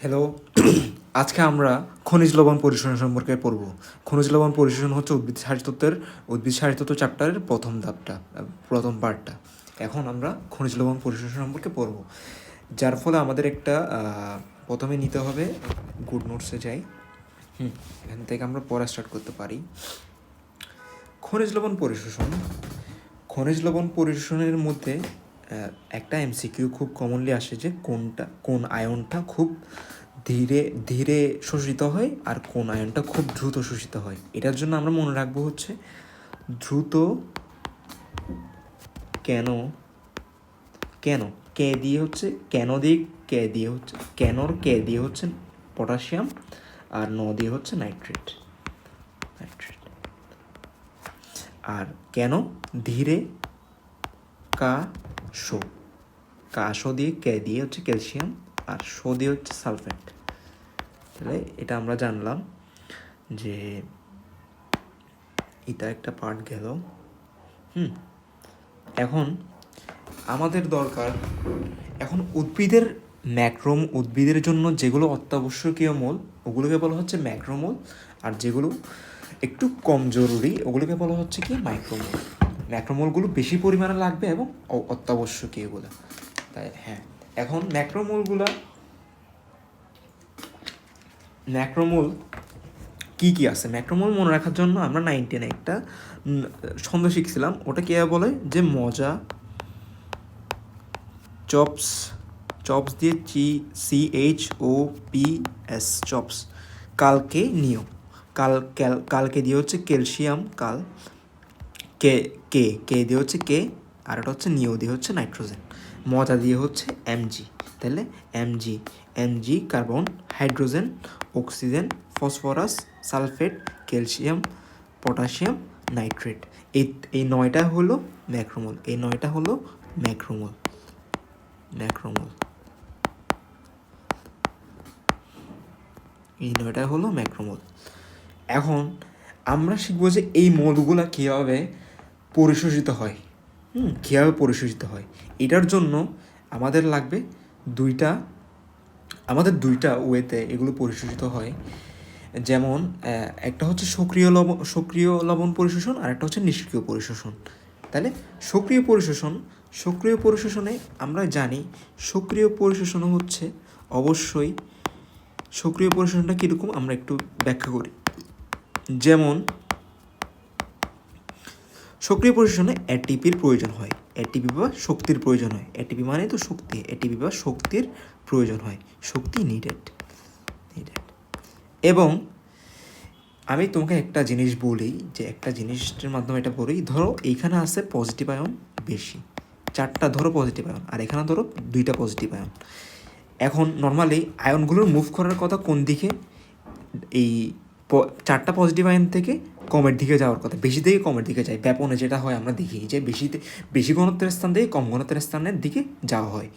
Hello আজকে আমরা খনিজ লবণ পরিশোধন সম্পর্কে পড়ব। খনিজ লবণ পরিশোধন হচ্ছে উদ্ভিদ সারিতত্ত্বের উদ্ভিদ সারিতত্ত্ব চ্যাপ্টারের প্রথম ধাপটা প্রথম পার্টটা এখন আমরা খনিজ লবণ পরিশোধন সম্পর্কে পড়ব। যার ফলে আমাদের একটা প্রথমে নিতে হবে গুড নোটসে যাই। হুম, এখান থেকে আমরা পড়া স্টার্ট করতে পারি। খনিজ লবণ পরিশোষণ খনিজ লবণ পরিশোষণের মধ্যে একটা এমসিকিউ খুব কমনলি আসে যে কোনটা, কোন আয়নটা খুব ধীরে ধীরে শোষিত হয় আর কোন আয়নটা খুব দ্রুত শোষিত হয়। এটার জন্য আমরা মনে রাখব হচ্ছে দ্রুত কেন কেন, কে দিয়ে হচ্ছে, কেন দিয়ে, কে দিয়ে হচ্ছে, কেনর কে দিয়ে হচ্ছে পটাশিয়াম আর ন দিয়ে হচ্ছে নাইট্রেট। নাইট্রেট। আর কেন, ধীরে, কা শো। কা, শো দিয়ে কে দিয়ে হচ্ছে ক্যালসিয়াম আর শো দিয়ে হচ্ছে সালফেট। তাহলে এটা আমরা জানলাম যে এটা একটা পার্ট গেল। হুম, এখন আমাদের দরকার এখন উদ্ভিদের ম্যাক্রোম, উদ্ভিদের জন্য যেগুলো অত্যাবশ্যকীয় মূল, ওগুলোকে বলা হচ্ছে ম্যাক্রোমোল, আর যেগুলো একটু কম জরুরি, ওগুলোকে বলা হচ্ছে কি মাইক্রোমোল। ম্যাক্রোমোলগুলো বেশি পরিমাণে লাগবে এবং অ- অত্যাবশ্যকীয়গুলো তাই হ্যাঁ। এখন ম্যাক্রোমোলগুলো ম্যাক্রোমোল কী কী আছে? ম্যাক্রোমোল মনে রাখার জন্য আমরা নাইনটিন একটা উম, ছন্দ শিখছিলাম। ওটা কে বলে যে মজা চপস চপস দিয়ে C C H O P S chops. কালকে নিও। কাল কালকে দিয়ে হচ্ছে ক্যালসিয়াম কাল। কে কে কে দিয়ে হচ্ছে কে আর এটা হচ্ছে নিও দিয়ে হচ্ছে নাইট্রোজেন। মজা দিয়ে হচ্ছে এমজি তাহলে MG MG carbon hydrogen oxygen phosphorus sulphate calcium potassium nitrate এই এই নয়টা হলো ম্যাক্রোমোল এই নয়টা হলো ম্যাক্রোমোল ম্যাক্রোমোল এই নয়টা হলো ম্যাক্রোমোল এখন আমরা শিখব যে এই মলগুলা কীভাবে পরিশোষিত হয়। হুম। কীভাবে পরিশোষিত হয়? এটার জন্য আমাদের লাগবে দুইটা আমাদের দুইটা ওয়েতে এগুলো পরিশোষিত হয়। যেমন একটা হচ্ছে সক্রিয় লবণ সক্রিয় লবণ পরিশোষণ আর একটা হচ্ছে নিষ্ক্রিয় পরিশোষণ। তাহলে সক্রিয় পরিশোষণ সক্রিয় পরিশোষণে আমরা জানি সক্রিয় পরিশোষণ হচ্ছে অবশ্যই সক্রিয় পরিশোষণটা কীরকম আমরা একটু ব্যাখ্যা করি। যেমন সক্রিয় পরিশোষণে এটিপির প্রয়োজন হয়। এটিপি বা শক্তির প্রয়োজন হয়। এটিপি মানে তো শক্তি। এটিপি বা শক্তির প্রয়োজন হয়। শক্তি নিডেড নিডেড এবং আমি তোমাকে একটা জিনিস বলি যে একটা জিনিসের মাধ্যমে এটা বলি। ধরো এইখানে আছে পজিটিভ আয়ন বেশি। চারটা ধরো পজিটিভ আয়ন আর এখানে ধরো দুইটা পজিটিভ আয়ন এখন নর্মালি আয়নগুলোর মুভ করার কথা কোন দিকে? এই চারটা পজিটিভ আয়ন থেকে কমের দিকে যাওয়ার কথা। বেশি থেকে কমের দিকে যায়। ব্যাপনে যেটা হয়, আমরা দেখি যে বেশি বেশি ঘনত্বের স্থান থেকে কম ঘনত্বের স্থানের দিকে যাওয়া হয়।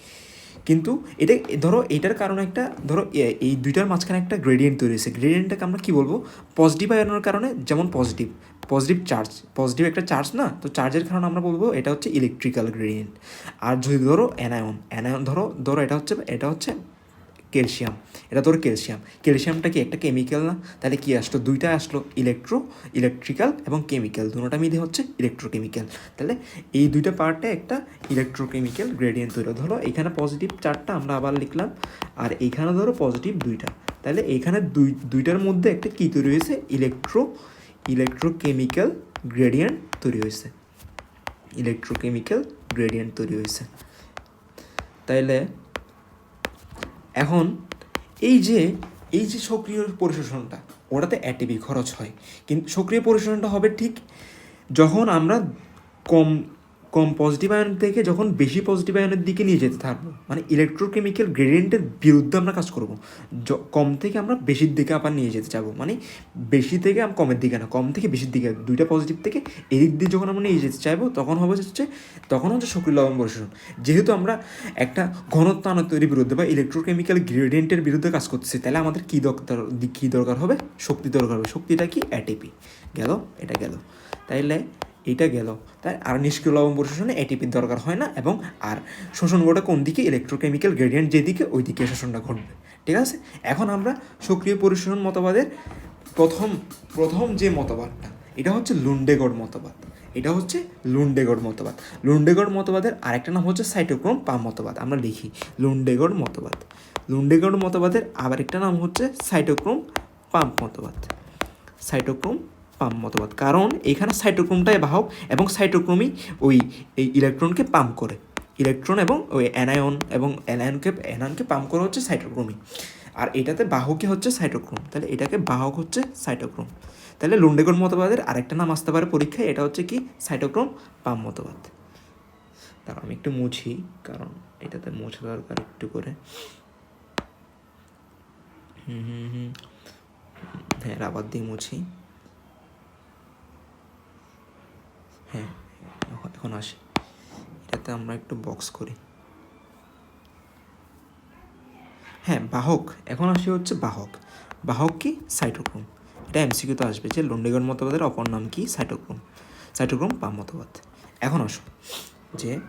কিন্তু এটা, ধরো এটার কারণে একটা, ধরো এই দুইটার মাঝখানে একটা গ্রেডিয়েন্ট তৈরি হয়েছে। গ্রেডিয়েন্টটাকে আমরা কী বলব? পজিটিভ আয়নের কারণে যেমন পজিটিভ পজিটিভ চার্জ পজিটিভ একটা চার্জ না? তো চার্জের কারণে আমরা বলব এটা হচ্ছে ইলেকট্রিক্যাল গ্রেডিয়েন্ট আর যদি ধরো অ্যানায়ন অ্যানায়ন ধরো ধরো এটা হচ্ছে এটা হচ্ছে ক্যালসিয়াম। এটা তোর ক্যালসিয়াম। ক্যালসিয়ামটা কি একটা কেমিক্যাল না? তাহলে কি আসলো? দুইটা আসলো ইলেকট্রো ইলেকট্রিক্যাল এবং কেমিক্যাল দুটোটা মিলে হচ্ছে ইলেকট্রোকেমিক্যাল তাহলে এই দুইটা পার্টে একটা ইলেকট্রোকেমিক্যাল গ্রেডিয়েন্ট তৈরি ধরো এখানে পজিটিভ চারটা, আমরা আবার লিখলাম। আর এইখানে ধরো পজিটিভ দুইটা। তাহলে এইখানে দুই, দুইটার মধ্যে একটা কী তৈরি হয়েছে? ইলেকট্রো ইলেকট্রোকেমিক্যাল গ্রেডিয়েন্ট তৈরি হয়েছে। ইলেকট্রোকেমিক্যাল গ্রেডিয়েন্ট তৈরি হয়েছে। তাইলে এখন এই যে এই যে সক্রিয় পরিশোষণটা ওটাতে অ্যাটিপি খরচ হয়। কিন্তু সক্রিয় পরিশোষণটা হবে ঠিক যখন আমরা কম কম পজিটিভ আয়ন থেকে যখন বেশি পজিটিভ আয়নের দিকে নিয়ে যেতে থাকব মানে ইলেকট্রোকেমিক্যাল গ্রেডিয়েন্টের বিরুদ্ধে আমরা কাজ করব কম থেকে আমরা বেশির দিকে আবার নিয়ে যেতে যাব মানে বেশি থেকে আম- কমের দিকে না, কম থেকে বেশির দিকে, দুইটা পজিটিভ থেকে এদিক দিয়ে যখন আমরা নিয়ে যেতে চাইব, তখন হবে হচ্ছে, তখন হচ্ছে সক্রিয় লবণ পরিশোষণ যেহেতু আমরা একটা ঘনত্ব আনা তৈরির বিরুদ্ধে বা ইলেকট্রোকেমিক্যাল গ্রেডিয়েন্টের বিরুদ্ধে কাজ করতেছি, তাহলে আমাদের কী দরকার কী দরকার হবে? শক্তি দরকার হবে। শক্তিটা কি? অ্যাটিপি গেল? এটা গেল। তাইলে এটা গেল। তাই আর নিষ্ক্রিয় লবণ পরিশোষণে এটিপির দরকার হয় না এবং আর শোষণ ঘটে কোন দিকে ইলেকট্রোকেমিক্যাল গ্রেডিয়েন্ট যেদিকে ওই দিকে শোষণটা ঘটবে। ঠিক আছে? এখন আমরা সক্রিয় পরিশোষণ মতবাদের প্রথম প্রথম যে মতবাদটা, এটা হচ্ছে লুন্ডেগড় মতবাদ। এটা হচ্ছে লুন্ডেগড় মতবাদ। লুন্ডেগড় মতবাদের আরেকটা নাম হচ্ছে সাইটোক্রোম পাম মতবাদ। আমরা লিখি লুন্ডেগড় মতবাদ। লুন্ডেগড় মতবাদের আবার একটা নাম হচ্ছে সাইটোক্রোম পাম্প মতবাদ। সাইটোক্রোম পাম্প মতবাদ। কারণ এখানে সাইটোক্রোমটাই বাহক এবং সাইটোক্রোমই ওই, এই ইলেকট্রনকে পাম্প করে। ইলেকট্রন এবং ওই অ্যানায়ন এবং অ্যানায়নকে অ্যানায়নকে পাম্প করে হচ্ছে সাইটোক্রোমই আর এটাতে বাহকই হচ্ছে সাইটোক্রোম তাহলে এটাকে বাহক হচ্ছে সাইটোক্রোম তাহলে লুন্ডেগড় মতবাদের আরেকটা নাম আসতে পারে পরীক্ষায়, এটা হচ্ছে কি? সাইটোক্রোম পাম মতবাদ। তার আমি একটু মুছি, কারণ এটাতে মোছা দরকার একটু করে। হুম হুম হুম। হ্যাঁ রাবার দিয়ে মুছি। হ্যাঁ এখন- আসি। এটাতে আমরা একটু বক্স করি। হ্যাঁ বাহক। এখন আসি হচ্ছে বাহক। বাহক কি? সাইটোক্রোম এটা এমসিকিউতে আসবে যে লন্ডেগড় মতবাদের অপর নাম কি? সাইটোক্রোম সাইটোক্রোম পাম মতবাদ। এখন আসো। যে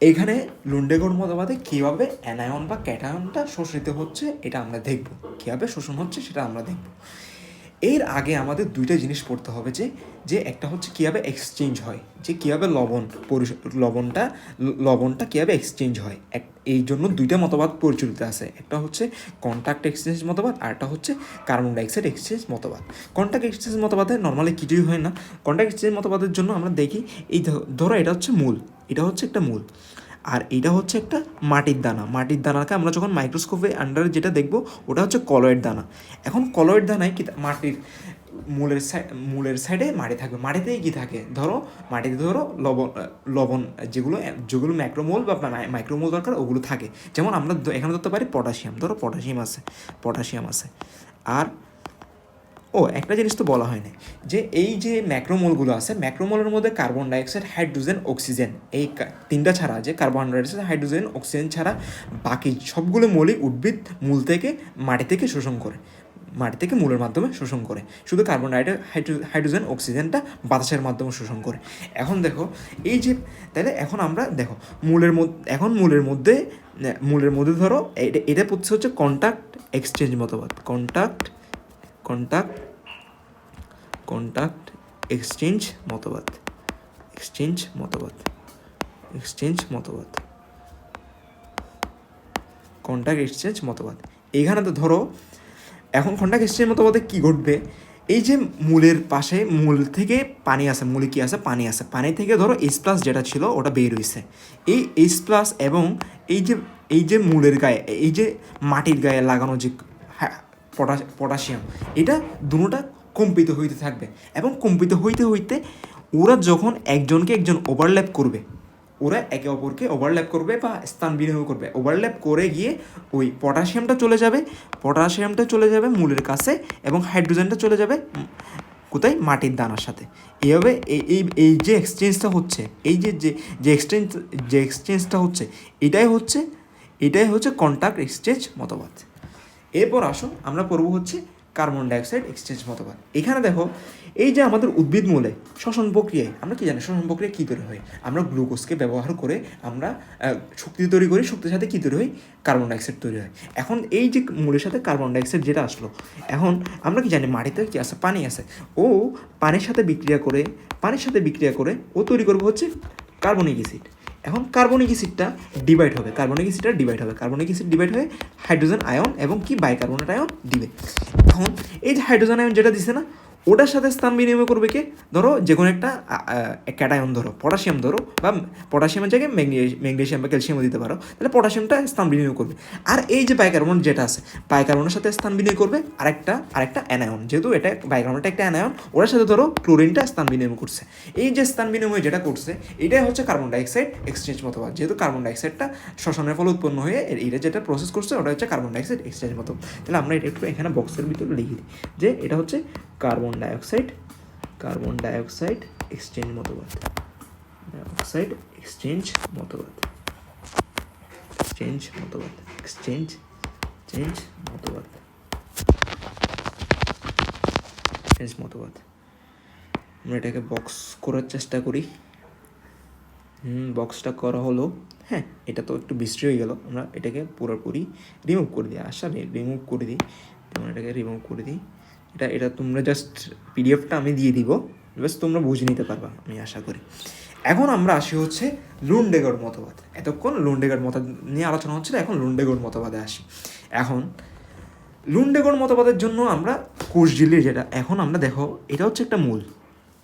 এখানে লুন্ডেগড় মতবাদে কীভাবে অ্যানায়ন বা ক্যাটায়নটা শোষিত হচ্ছে, এটা আমরা দেখব। কীভাবে শোষণ হচ্ছে, সেটা আমরা দেখব। এর আগে আমাদের দুইটা জিনিস পড়তে হবে যে যে একটা হচ্ছে কীভাবে এক্সচেঞ্জ হয়, যে কীভাবে লবণ লবণটা লবণটা কীভাবে এক্সচেঞ্জ হয়। এক, এই জন্য দুইটা মতবাদ প্রচলিত আছে। একটা হচ্ছে কন্ট্যাক্ট এক্সচেঞ্জ মতবাদ, আর একটা হচ্ছে কার্বন ডাইঅক্সাইড এক্সচেঞ্জ মতবাদ। কন্ট্যাক্ট এক্সচেঞ্জ মতবাদে নর্মালি কিছুই হয় না। কন্ট্যাক্ট এক্সচেঞ্জ মতবাদের জন্য আমরা দেখি, এই ধরো এটা হচ্ছে মূল, এটা হচ্ছে একটা মূল। আর এটা হচ্ছে একটা মাটির দানা। মাটির দানাকে আমরা যখন মাইক্রোস্কোপে আন্ডারে যেটা দেখব, ওটা হচ্ছে কলয়েড দানা। এখন কলয়েড দানায় কি মাটির মূলের সাইড মূলের সাইডে মাটি থাকবে। মাটিতেই কি থাকে? ধরো, মাটিতে ধরো লবণ লবণ, যেগুলো যেগুলো ম্যাক্রোমোল বা মাইক্রোমোল দরকার, ওগুলো থাকে। যেমন আমরা এখানে ধরতে পারি পটাশিয়াম ধরো পটাশিয়াম আছে পটাশিয়াম আছে। আর ও, একটা জিনিস তো বলা হয়নি, যে এই যে ম্যাক্রোমোলগুলো আছে, ম্যাক্রোমোলের মধ্যে কার্বন ডাইঅক্সাইড, হাইড্রোজেন, অক্সিজেন, এই তিনটা ছাড়া, যে কার্বন ডাইঅক্সাইড, হাইড্রোজেন, অক্সিজেন ছাড়া বাকি সবগুলো মৌলিক উদ্ভিদ মূল থেকে মাটি থেকে শোষণ করে, মাটি থেকে মূলের মাধ্যমে শোষণ করে, শুধু কার্বন ডাইঅক্সাইড হাইড্রোজেন, অক্সিজেনটা বাতাসের মাধ্যমে শোষণ করে। এখন দেখো, এই যে, তাহলে এখন আমরা, দেখো, মূলের মধ্যে, এখন মূলের মধ্যে মূলের মধ্যে ধরো এটা এটা হচ্ছে হচ্ছে কন্ট্যাক্ট এক্সচেঞ্জ মতবাদ কন্ট্যাক্ট কন্ট্যাক্ট কন্ট্যাক্ট এক্সচেঞ্জ মতবাদ। এক্সচেঞ্জ মতবাদ। এক্সচেঞ্জ মতবাদ। কন্ট্যাক্ট এক্সচেঞ্জ মতবাদ। এইখানে তো ধরো, এখন কন্ট্যাক্ট এক্সচেঞ্জ মতবাদে কী ঘটবে? এই যে মূলের পাশে, মূল থেকে পানি আছে মূলে কি আছে পানি আছে পানি থেকে ধরো এইচ প্লাস যেটা ছিল, ওটা বের হয়েছে এই এইচ প্লাস এবং এই যে এই যে মূলের গায়ে, এই যে মাটির গায়ে লাগানো যে পটাশ, পটাশিয়াম, এটা দুটোটা কম্পিত হইতে থাকবে। এবং কম্পিত হইতে হইতে ওরা যখন একজনকে একজন ওভারল্যাপ করবে, ওরা একে অপরকে ওভারল্যাপ করবে বা স্থান বিনিময় করবে। ওভারল্যাপ করে গিয়ে ওই পটাশিয়ামটা চলে যাবে, পটাশিয়ামটা চলে যাবে মূলের কাছে এবং হাইড্রোজেনটা চলে যাবে কোথায়? মাটির দানার সাথে। এইভাবে এই এই যে এক্সচেঞ্জটা হচ্ছে, এই যে যে যে এক্সচেঞ্জ যে এক্সচেঞ্জটা হচ্ছে, এটাই হচ্ছে এটাই হচ্ছে কন্ট্যাক্ট এক্সচেঞ্জ মতবাদ। এরপর আসো আমরা পড়ব হচ্ছে কার্বন ডাইঅক্সাইড এক্সচেঞ্জ মতবাদ। এখানে দেখো, এই যে আমাদের উদ্ভিদ মূলে, শ্বসন প্রক্রিয়ায়, আমরা কি জানি শ্বসন প্রক্রিয়া কী তৈরি হয়? আমরা গ্লুকোজকে ব্যবহার করে আমরা শক্তি তৈরি করি, শক্তির সাথে কী তৈরি হয়? কার্বন ডাইঅক্সাইড তৈরি হয়। এখন এই যে মূলের সাথে কার্বন ডাইঅক্সাইড যেটা আসলো, এখন আমরা কি জানি মাটিতে কি আছে? পানি আছে। ও পানির সাথে বিক্রিয়া করে, পানির সাথে বিক্রিয়া করে ও তৈরি করব হচ্ছে কার্বনিক অ্যাসিড এখন কার্বনিক অ্যাসিডটা ডিভাইড হবে। কার্বনিক অ্যাসিডটা ডিভাইড হবে। কার্বনিক অ্যাসিড ডিভাইড হয়ে হাইড্রোজেন আয়ন এবং কি বাইকার্বনেট আয়ন দিবে। এখন এই যে হাইড্রোজেন আয়ন যেটা দিছে না ওটার সাথে স্থান বিনিময় করবে কে? ধরো যে কোনো একটা ক্যাটায়ন ধরো, পটাশিয়াম ধরো, বা পটাশিয়ামের জায়গায় ম্যাগনেশিয়াম বা ক্যালসিয়ামও দিতে পারো, তাহলে পটাশিয়ামটা স্থান বিনিময় করবে। আর এই যে বাইকার্বন যেটা আছে বাইকার্বনের সাথে স্থান বিনিময় করবে আরেকটা আরেকটা অ্যানায়ন। যেহেতু এটা বাইকার্বনটা একটা অ্যানায়ন, ওটার সাথে ধরো ক্লোরিনটা স্থান বিনিময় করছে। এই যে স্থান বিনিময় যেটা করছে, এটাই হচ্ছে কার্বন ডাইঅক্সাইড এক্সচেঞ্জ মতবাদ। যেহেতু কার্বন ডাইঅক্সাইডটা শ্বসনের ফলে উৎপন্ন হয়ে এটা যেটা প্রসেস করছে, ওটা হচ্ছে কার্বন ডাইঅক্সাইড এক্সচেঞ্জ মতো তাহলে আমরা এটা একটু এখানে বক্সের ভিতরে লিখে দিই যে এটা হচ্ছে carbon dioxide, carbon dioxide exchange মতবাদ। ডাইঅক্সাইড এক্সচেঞ্জ মতবাদ। এক্সচেঞ্জ মতবাদ। এক্সচেঞ্জ চেঞ্জ মতবাদ। চেঞ্জ মতবাদ। আমরা এটাকে বক্স করার চেষ্টা করি। হুম বক্সটা করা হলো। হ্যাঁ এটা তো একটু বৃষ্টি হয়ে গেল। আমরা এটাকে পুরোপুরি রিমুভ করে দিই। আশা রিমুভ করে দিই। তোমরা এটাকে রিমুভ করে দিই। এটা এটা তোমরা জাস্ট পিডিএফটা আমি দিয়ে দিব। বাস তোমরা বুঝে নিতে পারবা, আমি আশা করি। এখন আমরা আসি হচ্ছে লুন্ডেগড় মতবাদ। এতক্ষণ লুন্ডেগড় মতবাদ নিয়ে আলোচনা হচ্ছিল, এখন লুন্ডেগড় মতবাদে আসি। এখন, লুন্ডেগড় মতবাদের জন্য আমরা কোষঝিল্লির যেটা, এখন আমরা দেখো, এটা হচ্ছে একটা মূল।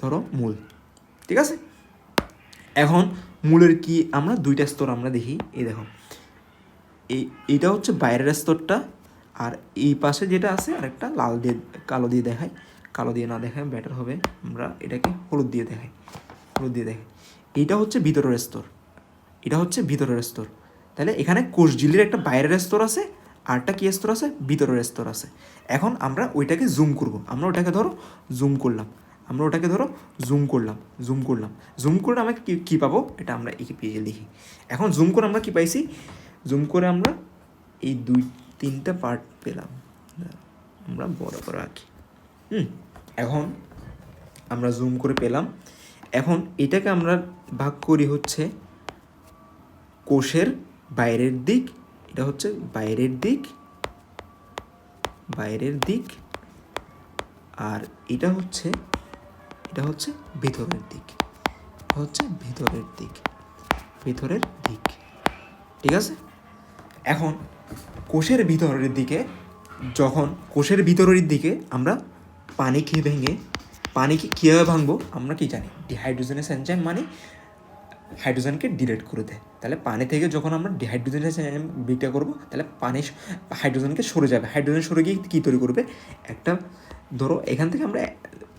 ধরো, মূল। ঠিক আছে? এখন, মূলের কি, আমরা দুইটা স্তর আমরা দেখি। এই দেখো, এই এইটা হচ্ছে বাইরের স্তরটা আর এই পাশে যেটা আছে, আরেকটা লাল দিয়ে, কালো দিয়ে দেখায় কালো দিয়ে না দেখায় ব্যাটার হবে। আমরা এটাকে হলুদ দিয়ে দেখাই। হলুদ দিয়ে দেখাই। এইটা হচ্ছে ভিতরের স্তর। এটা হচ্ছে ভিতরের স্তর। তাহলে এখানে কোষঝিল্লির একটা বাইরের স্তর আছে আর একটা কী স্তর আছে? ভিতরের স্তর আছে। এখন আমরা ওইটাকে জুম করব। আমরা ওটাকে ধরো জুম করলাম। আমরা ওটাকে ধরো জুম করলাম জুম করলাম। জুম করে আমরা কী কী পাবো? এটা আমরা এই পেজে লিখি। এখন জুম করে আমরা কী পাইছি? জুম করে আমরা এই দুই তিনটা পার্ট পেলাম। আমরা বড় করে রাখি হুম, এখন আমরা জুম করে পেলাম। এখন এটাকে আমরা ভাগ করি হচ্ছে কোষের বাইরের দিক, এটা হচ্ছে বাইরের দিক বাইরের দিক, আর এটা হচ্ছে এটা হচ্ছে ভিতরের দিক। হচ্ছে ভিতরের দিক ভিতরের দিক। ঠিক আছে? এখন কোষের ভিতরের দিকে, যখন কোষের ভিতরের দিকে আমরা পানি খেয়ে ভেঙে পানিকে কীভাবে ভাঙবো, আমরা কি জানি? ডিহাইড্রোজেনাস এনজাইম মানে হাইড্রোজেনকে ডিলেট করে দেয়। তাহলে পানি থেকে যখন আমরা ডিহাইড্রোজেনাস এনজাইম বিক্রিয়া করব, তাহলে পানি হাইড্রোজেনকে সরে যাবে। হাইড্রোজেন সরে গিয়ে কী তৈরি করবে? একটা, ধরো এখান থেকে আমরা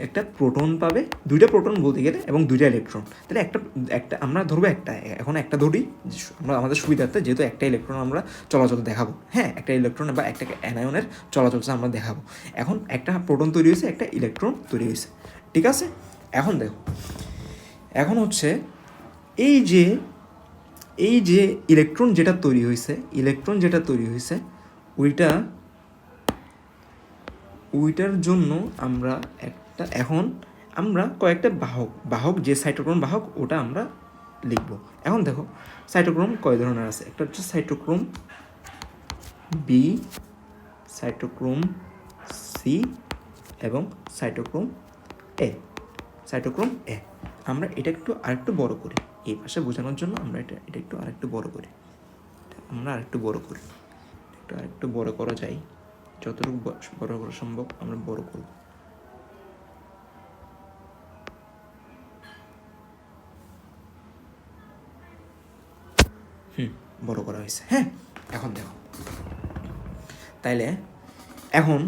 একটা প্রোটন পাবে, দুইটা প্রোটন বলতে গেলে, এবং দুইটা ইলেকট্রন তাহলে একটা একটা, আমরা ধরবো একটা, এখন একটা ধরি, আমরা আমাদের সুবিধার্থে যেহেতু একটা ইলেকট্রন আমরা চলাচল দেখাবো হ্যাঁ? একটা ইলেকট্রন বা একটা অ্যানায়নের চলাচলটা আমরা দেখাবো। এখন একটা প্রোটন তৈরি হয়েছে, একটা ইলেকট্রন তৈরি হয়েছে, ঠিক আছে? এখন দেখো, এখন হচ্ছে এই যে এই যে ইলেকট্রন যেটা তৈরি হয়েছে ইলেকট্রন যেটা তৈরি হয়েছে, ওইটা, ওইটার জন্য আমরা একটা এখন আমরা কয়েকটা বাহক বাহক যে সাইটোক্রোম বাহক, ওটা আমরা লিখব। এখন দেখো সাইটোক্রোম কয় ধরনের আছে? একটা হচ্ছে সাইটোক্রোম বি সাইটোক্রোম সি এবং সাইটোক্রোম এ সাইটোক্রোম এ আমরা এটা একটু আরেকটু বড় করি। এই পাশে বোঝানোর জন্য আমরা এটা এটা একটু আরেকটু বড় করি। আমরা আরেকটু বড় করি। একটু আরেকটু বড় করা যায়। যতটুকু বড় করা সম্ভব আমরা বড় করব। হুম। বড় করা হয়েছে। হ্যাঁ এখন দেখো। তাইলে, এখন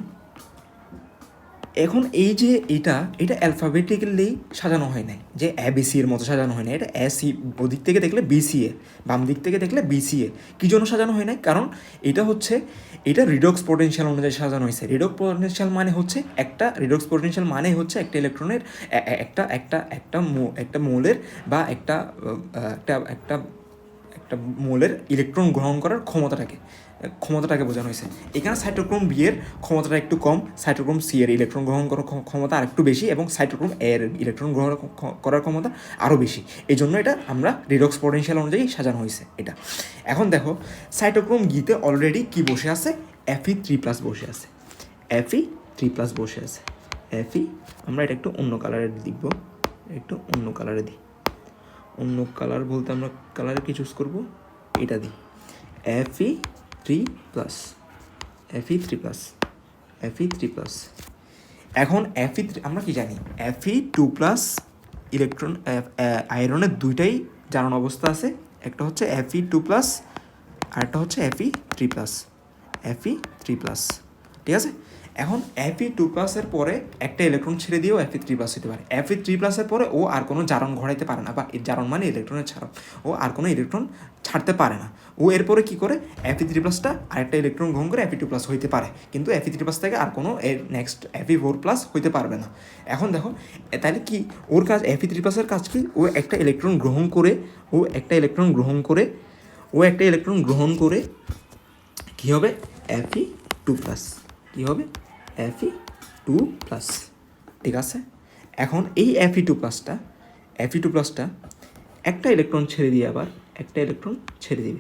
এখন এই যে এটা এটা অ্যালফাবেটিক্যালি সাজানো হয় নাই। যে এ বিসি এর মতো সাজানো হয় না এটা এ সি ওদিক থেকে দেখলে বিসিএ বাম দিক থেকে দেখলে বিসিএ কী জন্য সাজানো হয় নাই? কারণ এটা হচ্ছে, এটা রিডক্স পোটেনশিয়াল অনুযায়ী সাজানো হয়েছে। রিডক্স পোটেনশিয়াল মানে হচ্ছে একটা রিডক্স পোটেনশিয়াল মানে হচ্ছে একটা ইলেকট্রনের একটা একটা একটা একটা মোলের বা একটা একটা একটা একটা মোলের ইলেকট্রন গ্রহণ করার ক্ষমতাটাকে ক্ষমতাটাকে বোঝানো হয়েছে। এখানে সাইটোক্রোম বি এর ক্ষমতাটা একটু কম সাইটোক্রোম সি এর ইলেকট্রন গ্রহণ করার ক্ষমতা আরেকটু বেশি এবং সাইটোক্রোম এ এর ইলেকট্রন গ্রহণ করার ক্ষমতা আরও বেশি। এই জন্য এটা আমরা রিডক্স পটেনশিয়াল অনুযায়ী সাজানো হয়েছে এটা। এখন দেখো সাইটোক্রোম গিতে অলরেডি কি বসে আছে? এফি থ্রি প্লাস বসে আছে। এফি থ্রি প্লাস বসে আছে। এফি আমরা এটা একটু অন্য কালারে দিব একটু অন্য কালারে দিই। অন্য কালার বলতে আমরা কালারে কি চুজ করব? এটা দিই। F E three plus F E three plus F E three plus এখন অ্যাফ ই থ্রি আমরা কি জানি? এফি টু প্লাস ইলেকট্রন আয়রনের দুইটাই জানানো অবস্থা আছে। একটা হচ্ছে এফি টু প্লাস আরেকটা হচ্ছে F E three plus F E three plus ঠিক আছে? এখন এফি টু প্লাসের পরে একটা ইলেকট্রন ছেড়ে দিয়েও এফি থ্রি প্লাস হতে পারে। এফি থ্রি প্লাসের পরে ও আর কোনো জারণ ঘটাইতে পারে না, বা জারণ মানে ইলেকট্রনের ছাড়া ও আর কোনো ইলেকট্রন ছাড়তে পারে না। ও এরপরে কী করে? এফি থ্রি প্লাসটা আরেকটা ইলেকট্রন গ্রহণ করে এফি টু প্লাস হইতে পারে। কিন্তু এফি থ্রি প্লাস থেকে আর কোনো এর নেক্সট এফি ফোর প্লাস হইতে পারবে না। এখন দেখো তাহলে কি ওর কাজ এফি থ্রি প্লাসের কাজ কি? ও একটা ইলেকট্রন গ্রহণ করে, ও একটা ইলেকট্রন গ্রহণ করে, ও একটা ইলেকট্রন গ্রহণ করে কী হবে? এফি টু প্লাস কী হবে? এফি টু প্লাস ঠিক আছে? এখন এই এফি টু প্লাসটা এফি টু প্লাসটা একটা ইলেকট্রন ছেড়ে দিয়ে আবার একটা ইলেকট্রন ছেড়ে দিবে।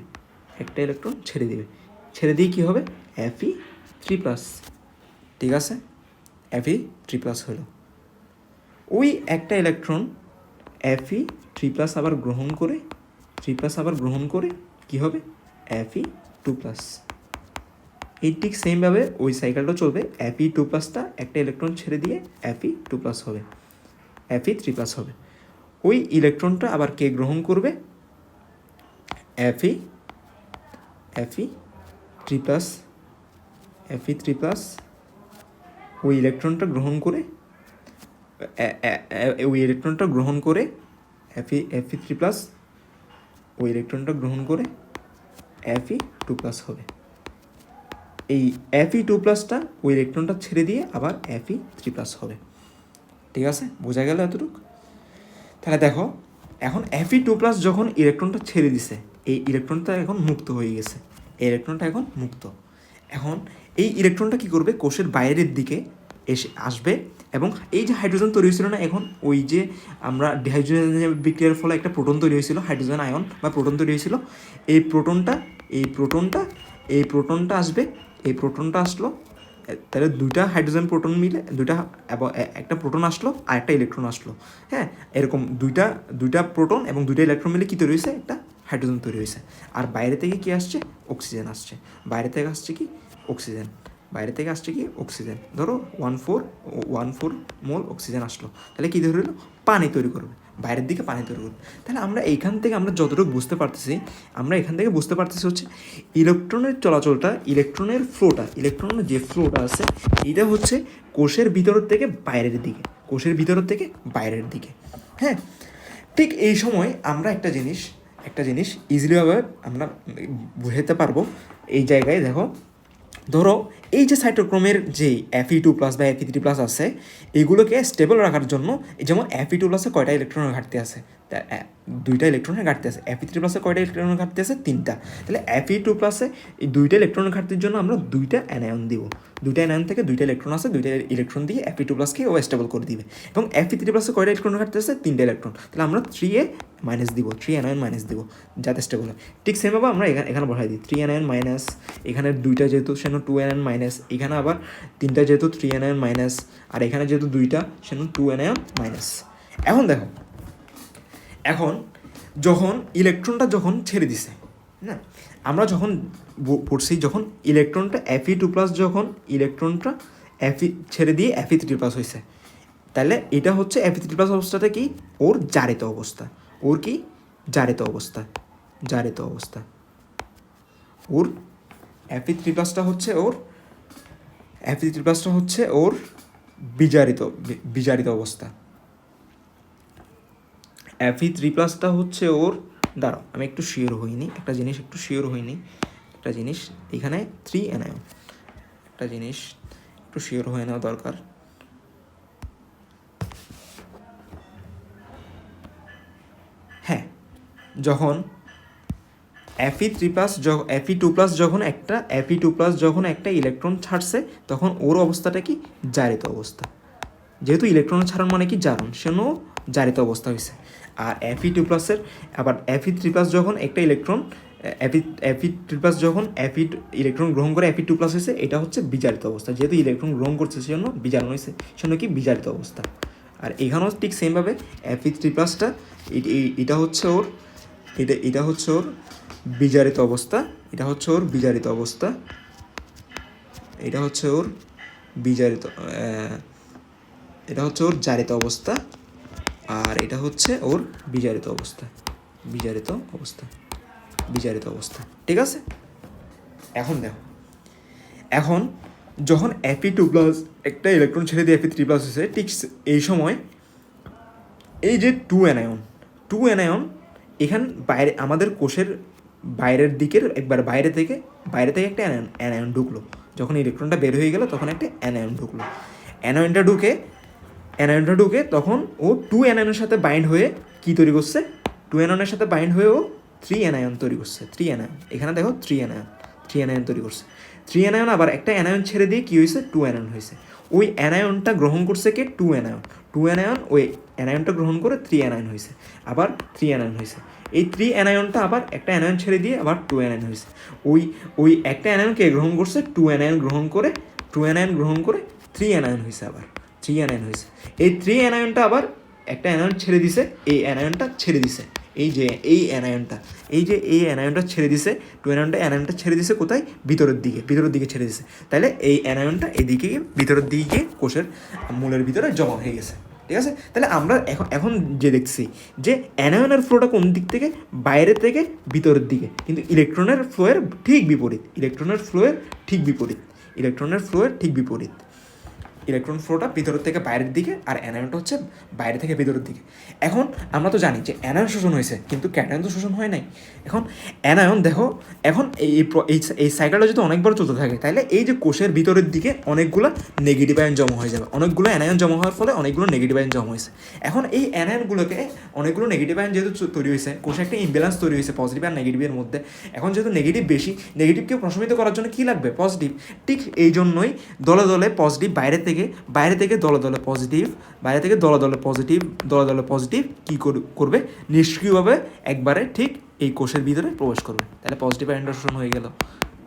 একটা ইলেকট্রন ছেড়ে দিবে। ছেড়ে দিয়ে কী হবে? এফি থ্রি প্লাস ঠিক আছে? এফি থ্রি প্লাস হলো। ওই একটা ইলেকট্রন এফই থ্রি প্লাস আবার গ্রহণ করে থ্রি প্লাস আবার গ্রহণ করে কি হবে? এফই টু প্লাস এই ঠিক সেমভাবে ওই সাইকেলটা চলবে। এফই টু প্লাসটা একটা ইলেকট্রন ছেড়ে দিয়ে এফই টু প্লাস হবে। এফই থ্রি প্লাস হবে। ওই ইলেকট্রনটা আবার কে গ্রহণ করবে? F E F E three plus F E three plus ওই ইলেকট্রনটা গ্রহণ করে ওই ইলেকট্রনটা গ্রহণ করে এফি এফি থ্রি প্লাস ওই ইলেকট্রনটা গ্রহণ করে এফই টু প্লাস হবে। এই এফই টু প্লাসটা ওই ইলেকট্রনটা ছেড়ে দিয়ে আবার এফই থ্রি প্লাস হবে। ঠিক আছে? বোঝা গেল এতটুকু? তাহলে দেখো, এখন এফই টু প্লাস যখন ইলেকট্রনটা ছেড়ে দিছে, এই ইলেকট্রনটা এখন মুক্ত হয়ে গেছে। এই ইলেকট্রনটা এখন মুক্ত। এখন এই ইলেকট্রনটা কি করবে? কোষের বাইরের দিকে এসে আসবে এবং এই যে হাইড্রোজেন তৈরি হয়েছিল না, এখন ওই যে আমরা ডিহাইড্রোজেন বিক্রিয়ার ফলে একটা প্রোটন তৈরি হয়েছিল হাইড্রোজেন আয়ন বা প্রোটন তৈরি হয়েছিল, এই প্রোটনটা এই প্রোটনটা এই প্রোটনটা আসবে এই প্রোটনটা আসলো তাহলে দুইটা হাইড্রোজেন প্রোটন মিলে, দুইটা একটা প্রোটন আসলো আর একটা ইলেকট্রন আসলো। হ্যাঁ এরকম দুইটা দুইটা প্রোটন এবং দুইটা ইলেকট্রন মিলে কী তৈরি হয়েছে? একটা হাইড্রোজেন তৈরি হয়েছে। আর বাইরে থেকে কি আসছে? অক্সিজেন আসছে। বাইরে থেকে আসছে কি? অক্সিজেন। বাইরে থেকে আসছে কি? অক্সিজেন। ধরো one four one four mole oxygen আসলো। তাহলে কী ধরে পানি তৈরি করবে। বাইরের দিকে পানি তৈরি করবে তাহলে আমরা এইখান থেকে আমরা যতটুকু বুঝতে পারতেছি, আমরা এখান থেকে বুঝতে পারতেছি হচ্ছে ইলেকট্রনের চলাচলটা ইলেকট্রনের ফ্লোটা ইলেকট্রনের যে ফ্লোটা আছে এটা হচ্ছে কোষের ভিতর থেকে বাইরের দিকে, কোষের ভিতর থেকে বাইরের দিকে। হ্যাঁ? ঠিক এই সময় আমরা একটা জিনিস একটা জিনিস ইজিলিভাবে আমরা বুঝাতে পারব। এই জায়গায় দেখো ধরো, এই যে সাইটোক্রোমের যে এফি টু প্লাস বা এফি থ্রি প্লাস আছে, এগুলোকে স্টেবল রাখার জন্য যেমন এফি টু প্লাসে কয়টা ইলেকট্রনের ঘাটতি আছে? তা, দুইটা ইলেকট্রনের ঘাটতি আছে। এফি থ্রি প্লাসে কয়টা ইলেকট্রনের ঘাটতি আছে? তিনটা। তাহলে এফি টু প্লাসে এই দুইটা ইলেকট্রনের ঘাটতির জন্য আমরা দুইটা অ্যানায়ন দিব। দুইটা অ্যানায়ন থেকে দুইটা ইলেকট্রন আছে দুইটা ইলেকট্রন দিয়ে এফি টু প্লাসকে ও স্টেবল করে দিবে। এবং এফি থ্রি প্লাসে কয়টা ইলেকট্রনের ঘাটতি আছে? তিনটা ইলেকট্রন তাহলে আমরা থ্রি এ মাইনাস দিব থ্রি অ্যানায়ন মাইনাস দিব যাতে স্টেবল হয়। ঠিক সেমভাবে আমরা এখানে এখানে বসাই দিই। থ্রি অ্যানায়ন মাইনাস এখানে দুইটা যেহেতু সেন টু অ্যানায়ন মাইনাস এখানে আবার তিনটা যেহেতু থ্রি অ্যানায়ন মাইনাস আর এখানে যেহেতু দুইটা সেন টু অ্যানায়ন মাইনাস এখন দেখো এখন যখন ইলেকট্রনটা যখন ছেড়ে দিছে, না, আমরা যখন পড়ছি যখন ইলেকট্রনটা এফি টু প্লাস যখন ইলেকট্রনটা এফি ছেড়ে দিয়ে এফি থ্রি প্লাস হয়েছে তাহলে এটা হচ্ছে এফি থ্রি প্লাস অবস্থাটা কি? ওর জারিত অবস্থা। ওর কি? জারিত অবস্থা। জারিত অবস্থা। ওর এফি থ্রি প্লাসটা হচ্ছে ওর এফি থ্রি প্লাসটা হচ্ছে ওর বিজারিত বিজারিত অবস্থা। এফি থ্রি প্লাসটা হচ্ছে ওর, দাঁড়াও, আমি একটু শিওর হইনি, একটা জিনিস একটু শিওর হইনি, একটা জিনিস, এখানে থ্রি অ্যানায়ন একটা জিনিস একটু শিওর হয়ে নেওয়া দরকার। হ্যাঁ যখন F E three plus F E two plus যখন একটা এফি টু প্লাস যখন একটা ইলেকট্রন ছাড়ছে, তখন ওর অবস্থাটা কি? জারিত অবস্থা। যেহেতু ইলেকট্রন ছাড়ার মানে কি? জারণ সেও জারিত অবস্থা হয়েছে আর এফি টু প্লাসের আবার এফি থ্রি প্লাস যখন একটা electron F E F E three plus যখন এফি ইলেকট্রন গ্রহণ করে এফি টু প্লাস হয়েছে, এটা হচ্ছে বিজারিত অবস্থা। যেহেতু ইলেকট্রন গ্রহণ করছে, সেজন্য বিজারণ হয়েছে, সেজন্য কি বিজারিত অবস্থা। আর এখানেও ঠিক সেমভাবে এফি থ্রি প্লাসটা এটা হচ্ছে ওর, এটা এটা হচ্ছে ওর বিজারিত অবস্থা, এটা হচ্ছে ওর বিজারিত অবস্থা, এটা হচ্ছে ওর বিজারিত এটা হচ্ছে ওর জারিত অবস্থা। আর এটা হচ্ছে ওর বিজারিত অবস্থা। বিজারিত অবস্থা। বিজারিত অবস্থা। ঠিক আছে? এখন দেখো। এখন যখন অ্যাপি টু প্লাস একটা ইলেকট্রন ছেড়ে দিয়ে অ্যাপি থ্রি প্লাস হয়েছে, ঠিক এই সময় এই যে টু অ্যানায়ন টু অ্যানায়ন এখান বাইরে, আমাদের কোষের বাইরের দিকের, একবার বাইরে থেকে বাইরে থেকে একটা অ্যানায়ন অ্যানায়ন ঢুকলো। যখন ইলেকট্রনটা বের হয়ে গেল, তখন একটা অ্যানায়ন ঢুকলো। অ্যানায়নটা ঢুকে অ্যানায়নটা ঢুকে তখন ও টু অ্যানায়নের সাথে বাইন্ড হয়ে কি তৈরি করছে? টু অ্যানায়নের সাথে বাইন্ড হয়ে ও থ্রি অ্যানায়ন তৈরি করছে থ্রি অ্যানায়ন। এখানে দেখো থ্রি অ্যানায়ন থ্রি অ্যানায়ন তৈরি করছে। থ্রি অ্যানায়ন আবার একটা অ্যানায়ন ছেড়ে দিয়ে কী হয়েছে? টু অ্যানায়ন হয়েছে। ওই অ্যানায়নটা গ্রহণ করছে কে? Two anion. টু অ্যানায়ন, ওই অ্যানায়নটা গ্রহণ করে থ্রি অ্যানায়ন হয়েছে। আবার থ্রি অ্যানায়ন হয়েছে। এই থ্রি অ্যানায়নটা আবার একটা অ্যানায়ন ছেড়ে দিয়ে আবার টু অ্যানায়ন হয়েছে। ওই ওই একটা অ্যানায়নকে গ্রহণ করছে টু অ্যানায়ন গ্রহণ করে টু অ্যানায়ন গ্রহণ করে থ্রি অ্যানায়ন হয়েছে আবার। থ্রি অ্যানায়ন হয়েছে। এই থ্রি অ্যানায়নটা আবার একটা অ্যানায়ন ছেড়ে দিছে, এই অ্যানায়নটা ছেড়ে দিছে। এই যে, এই অ্যানায়নটা এই যে, এই অ্যানায়নটা ছেড়ে দিছে টু অ্যানায়নটা অ্যানায়নটা ছেড়ে দিছে কোথায়? ভিতরের দিকে ভিতরের দিকে ছেড়ে দিছে। তাহলে এই অ্যানায়নটা এদিকে, ভিতরের দিকে গিয়ে কোষের মূলের ভিতরে জমা হয়ে গেছে। ঠিক আছে? তাহলে আমরা এখন এখন যে দেখছি যে অ্যানায়নের ফ্লোটা কোন দিক থেকে? বাইরে থেকে ভিতরের দিকে। কিন্তু ইলেকট্রনের ফ্লোয়ের ঠিক বিপরীত। ইলেকট্রনের ফ্লোয়ের ঠিক বিপরীত। ইলেকট্রনের ফ্লোয়ের ঠিক বিপরীত। ইলেকট্রন ফ্লোটা ভিতরের থেকে বাইরের দিকে আর অ্যানায়নটা হচ্ছে বাইরে থেকে ভিতরের দিকে। এখন আমরা তো জানি যে অ্যানায়ন শোষণ হয়েছে, কিন্তু ক্যাটায়ন তো শোষণ হয় নাই। এখন অ্যানায়ন দেখো, এখন এই এই সাইকেলটা যদি অনেকবার চলতে থাকে, তাহলে এই যে কোষের ভিতরের দিকে অনেকগুলো নেগেটিভ আয়ন জমা হয়ে যাবে। অনেকগুলো অ্যানায়ন জমা হওয়ার ফলে অনেকগুলো নেগেটিভ আয়ন জমা হয়েছে। এখন এই অ্যানায়নগুলোকে অনেকগুলো নেগেটিভ আয়ন যেহেতু তৈরি হয়েছে, কোষে একটা ইমব্যালেন্স তৈরি হয়েছে পজিটিভ আর নেগেটিভের মধ্যে। এখন যেহেতু নেগেটিভ বেশি নেগেটিভকে প্রশমিত করার জন্য কী লাগবে? পজিটিভ ঠিক এই জন্যই দলে দলে পজিটিভ বাইরে থেকে বাইরে থেকে দলে দলে পজিটিভ বাইরে থেকে দলে দলে পজিটিভ দলে দলে পজিটিভ কী করবে? নিষ্ক্রিয়ভাবে একবারে ঠিক এই কোষের ভিতরে প্রবেশ করবে। তাহলে পজিটিভ অ্যান্ডারশন হয়ে গেল।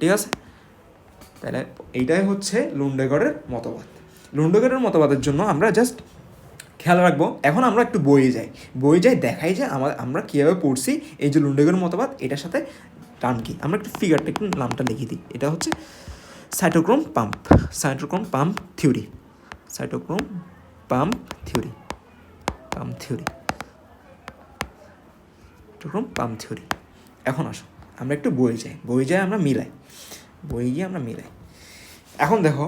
ঠিক আছে? তাহলে এইটাই হচ্ছে লুন্ডেগড়ের মতবাদ। লুন্ডেগড়ের মতবাদের জন্য আমরা জাস্ট খেয়াল রাখব। এখন আমরা একটু বইয়ে যাই। বইয়ে যাই, দেখাই যে আমার আমরা কীভাবে পড়ছি এই যে লুন্ডেগড়ের মতবাদ, এটার সাথে টান কি? আমরা একটু ফিগারটা একটু নামটা লিখে দিই। এটা হচ্ছে cytochrome pump cytochrome pump theory cytochrome pump theory pump theory cytochrome pump theory এখন আসো, আমরা একটু বই যাই। বই যাই আমরা মিলাই। বই গিয়ে আমরা মিলাই। এখন দেখো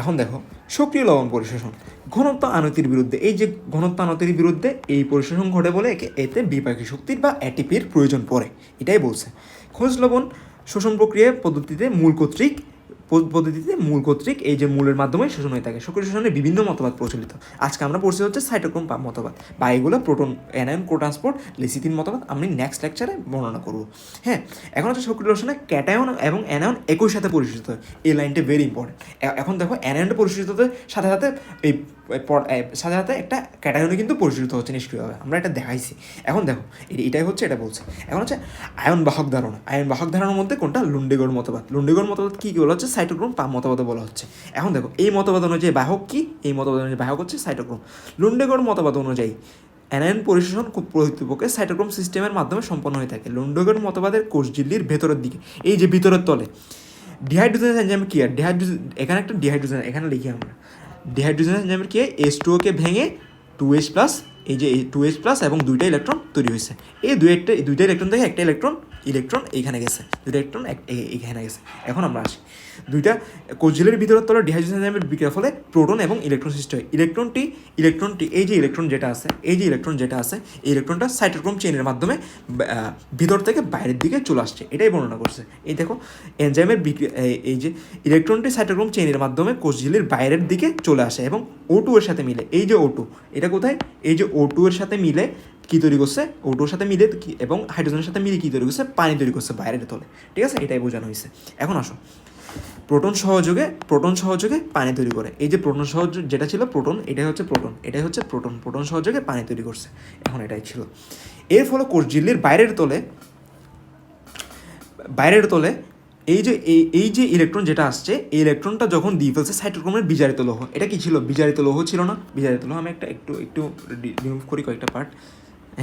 এখন দেখো, সক্রিয় লবণ পরিশোষণ। ঘনত্ব আনতির বিরুদ্ধে, এই যে ঘনত্ব আনতির বিরুদ্ধে এই পরিশোষণ ঘটে বলে একে, এতে বিপাকী শক্তির বা অ্যাটিপির প্রয়োজন পড়ে। এটাই বলছে। খোঁজ লবণ শোষণ প্রক্রিয়া পদ্ধতিতে মূল কর্তৃক পদ্ধতিতে মূল কর্তৃক এই যে মূলের মাধ্যমে শোষণ হয়ে থাকে। সক্রিয় শোষণের বিভিন্ন মতবাদ প্রচলিত। আজকে আমরা পড়ছি হচ্ছে সাইটোক্রোম মতবাদ। বা এগুলো প্রোটন অ্যানায়ন কোট্রান্সপোর্ট লিসিতিন মতবাদ। আমি নেক্সট লেকচারে বর্ণনা করব। হ্যাঁ এখন হচ্ছে সক্রিয় শোষণে ক্যাটায়ন এবং অ্যানায়ন একই সাথে পরিচিত হয় এই লাইনটা ভেরি ইম্পর্টেন্ট এখন দেখো অ্যানায়নটা পরিচিত হতে সাথে সাথে এই সাথে সাথে একটা ক্যাটায়নে কিন্তু পরিচিত হচ্ছে নিষ্ক্রিয়ভাবে। আমরা এটা দেখাইছি। এখন দেখো এটাই হচ্ছে, এটা বলছে। এখন হচ্ছে আয়ন বাহক ধারণা। আয়ন বাহক ধারণার মধ্যে কোনটা? লুন্ডেগড় মতবাদ। লুন্ডেগড় মতবাদ কী বলা? হচ্ছে সাইটোক্রোম পা মতবাদে বলা হচ্ছে। এখন দেখো, এই মতবাদ অনুযায়ী বাহক কি? এই মতবাদ অনুযায়ী বাহক হচ্ছে সাইটোক্রোম লুন্ডেগড় মতবাদ অনুযায়ী অ্যানায়ন পরিশোষণ প্রকৃতপক্ষে সাইটোক্রোম সিস্টেমের মাধ্যমে সম্পন্ন হয়ে থাকে। লুন্ডেগড় মতবাদের কোষঝিল্লির ভেতরের দিকে, এই যে ভিতরের তলে। ডিহাইড্রোজেন এনজাইম কি? আর ডিহাইড্রোজেন এখানে একটা ডিহাইড্রোজেন এখানে লিখি আমরা। ডিহাইড্রোজেন এনজাইমের কি? এস টু ওকে ভেঙে টু এস প্লাস এই যে টু এস প্লাস এবং দুইটা ইলেকট্রন তৈরি হয়েছে। এই দুই একটা দুইটা ইলেকট্রন থেকে একটা ইলেকট্রন ইলেকট্রন এইখানে গেছে। দুইটা ইলেকট্রন এক- এ- এইখানে গেছে। এখন আমরা আসি। দুইটা, কোজিলের ভিতরের তলে ডিহাইড্রোজেন বিক্রিয়ার ফলে প্রোটন এবং ইলেকট্রন সৃষ্টি হয়। ইলেকট্রনটি ইলেকট্রনটি এই যে ইলেকট্রন যেটা আছে, এই যে ইলেকট্রন যেটা আছে, এই ইলেকট্রনটা সাইটোক্রোম চেনের মাধ্যমে ভিতর থেকে বাইরের দিকে চলে আসছে। এটাই বর্ণনা করছে। এই দেখো এনজাইমের বিক্রিয়া, এই- যে ইলেকট্রনটি সাইটোক্রোম চেনের মাধ্যমে কোষঝিল্লির বাইরের দিকে চলে আসে এবং ও এর সাথে মিলে। এই যে ও এটা কোথায়? এই যে ও এর সাথে মিলে কি তৈরি করছে? ও টুর সাথে মিলে এবং হাইড্রোজেনের সাথে মিলে কি তৈরি করছে? পানি তৈরি করছে বাইরের তলে। ঠিক আছে? এটাই বোঝানো হয়েছে। এখন আসো। প্রোটন সহযোগে প্রোটন সহযোগে পানি তৈরি করে। এই যে প্রোটন সহযোগ যেটা ছিল প্রোটন এটাই হচ্ছে প্রোটন এটাই হচ্ছে প্রোটন প্রোটন সহযোগে পানি তৈরি করছে। এখন এটাই ছিল। এর ফলে কোষঝিল্লির বাইরের তলে বাইরের তলে এই যে, এই এই যে ইলেকট্রন যেটা আসছে, এই ইলেকট্রনটা যখন দিয়ে ফেলছে সাইটোক্রোমের বিজারিত লৌহ। এটা কি ছিল? বিজারিত লৌহ ছিল না। বিজারিত লৌহ আমি একটা একটু একটু রিমুভ করি কয়েকটা পার্ট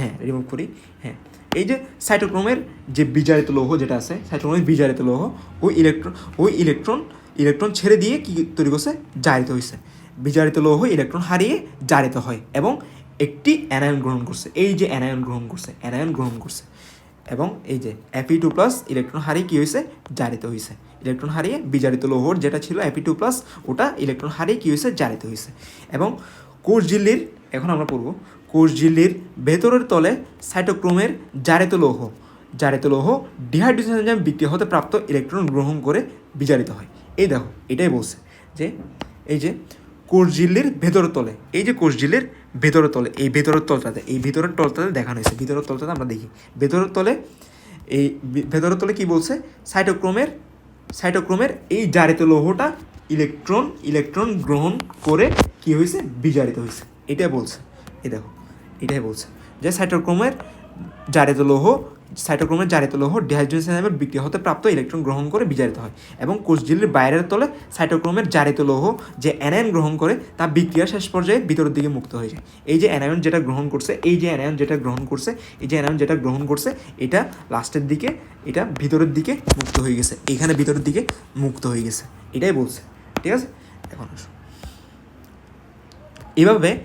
হ্যাঁ রিমুভ করি। হ্যাঁ। এই যে সাইটোক্রোমের যে বিজারিত লৌহ যেটা আছে সাইটোক্রোমের বিজারিত লৌহ, ওই ইলেকট্রন ওই ইলেকট্রন ইলেকট্রন ছেড়ে দিয়ে কি তৈরি করছে? জারিত হয়েছে বিজারিত লৌহ ইলেকট্রন হারিয়ে জারিত হয় এবং একটি অ্যানায়ন গ্রহণ করছে। এই যে অ্যানায়ন গ্রহণ করছে অ্যানায়ন গ্রহণ করছে এবং এই যে অ্যাপি টু প্লাস ইলেকট্রন হারিয়ে কী হয়েছে জারিত হয়েছে ইলেকট্রন হারিয়ে বিজারিত লৌহর যেটা ছিল অ্যাপি টু প্লাস ওটা ইলেকট্রন হারিয়ে কী হয়েছে জারিত হয়েছে এবং কোষঝিল্লির এখন আমরা পড়ব কোষঝিল্লির ভেতরের তলে সাইটোক্রোমের জারিত লৌহ। জারিত লৌহ ডিহাইড্রোজেন এনজাইম বিক্রিয়া হতে প্রাপ্ত ইলেকট্রন গ্রহণ করে বিজারিত হয়। এই দেখো, এটাই বলছে যে এই যে কোষ কোষঝিল্লির ভেতরের তলে, এই যে কোষ কোষঝিল্লির ভেতরের তলে, এই ভেতরের তলটাতে, এই ভেতরের তলটাতে দেখানো হয়েছে, ভেতরের তলটাতে আমরা দেখি। ভেতরের তলে, এই ভেতরের তলে কি বলছে? সাইটোক্রোমের সাইটোক্রোমের এই জারিত লৌহটা ইলেকট্রন ইলেকট্রন গ্রহণ করে কি হয়েছে? বিজারিত হয়েছে। এটাই বলছে। এই দেখো এটাই বলছে। যে সাইটোক্রোমের জারিত লৌহ সাইটোক্রোমের জারিত লৌহ এনজাইমের বিক্রিয়া হতে প্রাপ্ত ইলেকট্রন গ্রহণ করে বিজারিত হয় এবং কোষঝিল্লির বাইরের তলে সাইটোক্রোমের জারিত লৌহ যে অ্যানায়ন গ্রহণ করে, তা বিক্রিয়া শেষ পর্যায়ে ভিতরের দিকে মুক্ত হয়ে যায়। এই যে অ্যানায়ন যেটা গ্রহণ করছে, এই যে অ্যানায়ন যেটা গ্রহণ করছে, এই যে অ্যানায়ন যেটা গ্রহণ করছে, এটা লাস্টের দিকে, এটা ভিতরের দিকে মুক্ত হয়ে গেছে। এখানে ভিতরের দিকে মুক্ত হয়ে গেছে। এটাই বলছে। ঠিক আছে? এখন আসো। এভাবে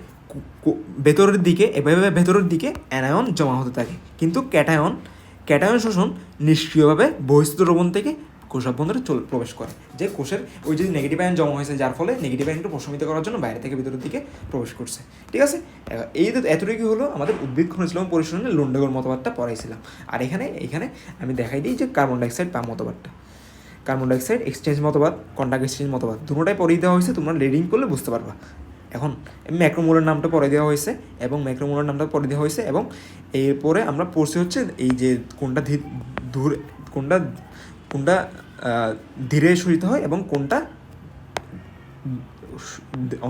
ভেতরের দিকে, এভাবে ভেতরের দিকে অ্যানায়ন জমা হতে থাকে। কিন্তু ক্যাটায়ন ক্যাটায়ন শোষণ নিষ্ক্রিয়ভাবে বহিস্থ দ্রবণ থেকে কোষাভ্যন্তরে চল, প্রবেশ করে। যে কোষের ওই যে নেগেটিভ আয়ন জমা হয়েছে, যার ফলে নেগেটিভ আয়নটা প্রশমিত করার জন্য বাইরে থেকে ভিতরের দিকে প্রবেশ করছে। ঠিক আছে? এই এতটুকু হলো আমাদের উদ্ভিদ খনিজলবণ পরিশোধনে লুন্ডগর মতবাদটা পড়াইছিলাম আর এখানে এখানে আমি দেখাই দিই যে কার্বন ডাইঅক্সাইড বা মতবাদটা। কার্বন ডাইঅক্সাইড এক্সচেঞ্জ মতবাদ কন্ট্যাক্ট এক্সচেঞ্জ মতবাদ, দুটোটাই পড়িয়ে দেওয়া হয়েছে, তোমরা রিডিং করলে বুঝতে পারবা। এখন ম্যাক্রোমোলের নামটা পরে দেওয়া হয়েছে এবং ম্যাক্রোমোলের নামটা পরে দেওয়া হয়েছে এবং এরপরে আমরা পড়ছি হচ্ছে এই যে কোনটা ধীর কোনটা কোনটা ধীরে সরিতে হয় এবং কোনটা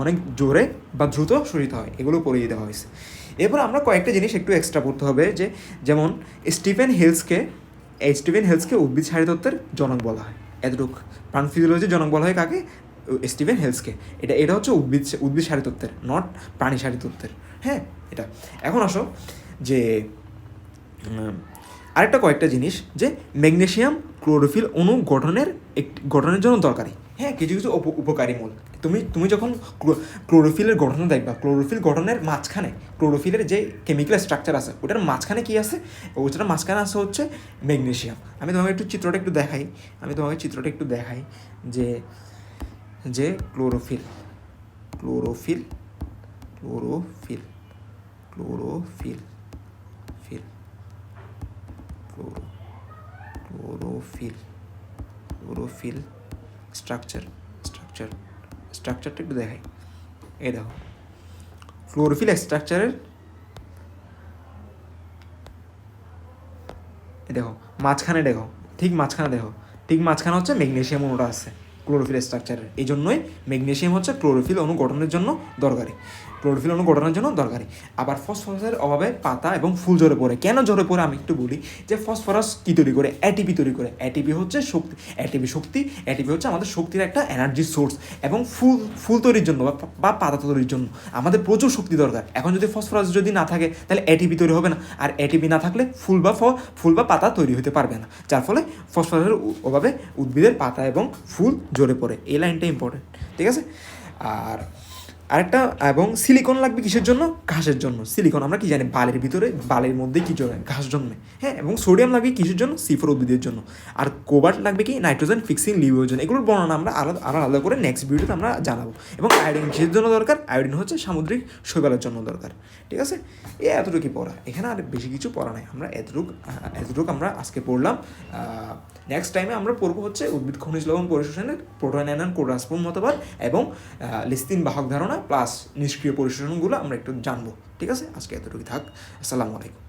অনেক জোরে বা দ্রুত সরিতে হয়, এগুলো পড়িয়ে দেওয়া হয়েছে। এরপর আমরা কয়েকটা জিনিস একটু এক্সট্রা পড়তে হবে যে যেমন স্টিফেন হেলসকে স্টিফেন হেলসকে উদ্ভিদ সারিতত্ত্বের জনক বলা হয়। এতটুক। প্রাণ ফিজিওলজির জনক বলা হয় কাকে? স্টিফেন হেলসকে এটা এটা হচ্ছে উদ্ভিদ উদ্ভিদ সারিতত্ত্বের নট প্রাণী সারিতত্ত্বের হ্যাঁ এটা। এখন আসো যে আরেকটা কয়েকটা জিনিস, যে ম্যাগনেশিয়াম ক্লোরোফিল অণু গঠনের একটি গঠনের জন্য দরকারি হ্যাঁ কিছু কিছু উপ- উপকারী মূল। তুমি তুমি যখন ক্লোরোফিলের গঠন দেখবা, ক্লোরোফিল গঠনের মাঝখানে, ক্লোরোফিলের যে কেমিক্যাল স্ট্রাকচার আছে, ওটার মাঝখানে কি আছে? ওটার মাঝখানে আছে হচ্ছে ম্যাগনেশিয়াম আমি তোমাকে একটু চিত্রটা একটু দেখাই, আমি তোমাকে চিত্রটা একটু দেখাই, যে যে chlorophyll. Chlorophyll chlorophyll chlorophyll, fill. Chloro, chlorophyll chlorophyll structure structure, স্ট্রাকচারটা একটু দেখাই। এই দেখো, ক্লোরোফিল স্ট্রাকচারের দেখো, মাঝখানে দেখো, ঠিক মাঝখানে দেখো, ঠিক মাঝখানে হচ্ছে ম্যাগনেশিয়াম অণুটা আছে। ক্লোরোফিল স্ট্রাকচারের এই জন্যই ম্যাগনেশিয়াম হচ্ছে ক্লোরোফিল অনুগঠনের জন্য দরকারি। ক্লোরোফিল অণু গঠনের জন্য দরকারি। আবার ফসফরাসের অভাবে পাতা এবং ফুল ঝরে পড়ে। কেন ঝরে পড়ে আমি একটু বলি যে ফসফরাস কী তৈরি করে? অ্যাটিপি তৈরি করে। অ্যাটিপি হচ্ছে শক্তি। অ্যাটিপি শক্তি অ্যাটিপি হচ্ছে আমাদের শক্তির একটা এনার্জি সোর্স এবং ফুল ফুল তৈরির জন্য বা পাতা তৈরির জন্য আমাদের প্রচুর শক্তি দরকার। এখন যদি ফসফরাস যদি না থাকে, তাহলে এটিপি তৈরি হবে না। আর এটিপি না থাকলে ফুল বা ফুল বা পাতা তৈরি হতে পারবে না। যার ফলে ফসফরাসের অভাবে উদ্ভিদের পাতা এবং ফুল ঝরে পড়ে। এই লাইনটা ইম্পর্টেন্ট ঠিক আছে? আর আরেকটা, এবং সিলিকন লাগবে কিসের জন্য? ঘাসের জন্য। সিলিকন আমরা কি জানি? বালের ভিতরে, বালের মধ্যে কি জন্য ঘাস জন্মে। হ্যাঁ এবং সোডিয়াম লাগবে কিসের জন্য? সিফোর উদ্ভিদের জন্য। আর কোবাল্ট লাগবে কি? নাইট্রোজেন ফিক্সিং লিভের জন্য এগুলোর বর্ণনা আমরা আলাদা আলাদা আলাদা করে নেক্সট ভিডিওতে আমরা জানাব। এবং আয়োডিন কিসের জন্য দরকার? আয়োডিন হচ্ছে সামুদ্রিক শৈবালের জন্য দরকার। ঠিক আছে? এ এতটুকুই পড়া। এখানে আর বেশি কিছু পড়া নাই। আমরা এতটুক এতটুক আমরা আজকে পড়লাম। নেক্সট টাইমে আমরা পড়ব হচ্ছে উদ্ভিদ খনিজ লবণ পরিশোষণের প্রোটন অ্যানান কোডাসপন মতবাদ এবং লিস্তিন বাহক ধারণা প্লাস নিষ্ক্রিয় পরিশোষণগুলো আমরা একটু জানব। ঠিক আছে? আজকে এতটুকু থাক। আসসালামু আলাইকুম।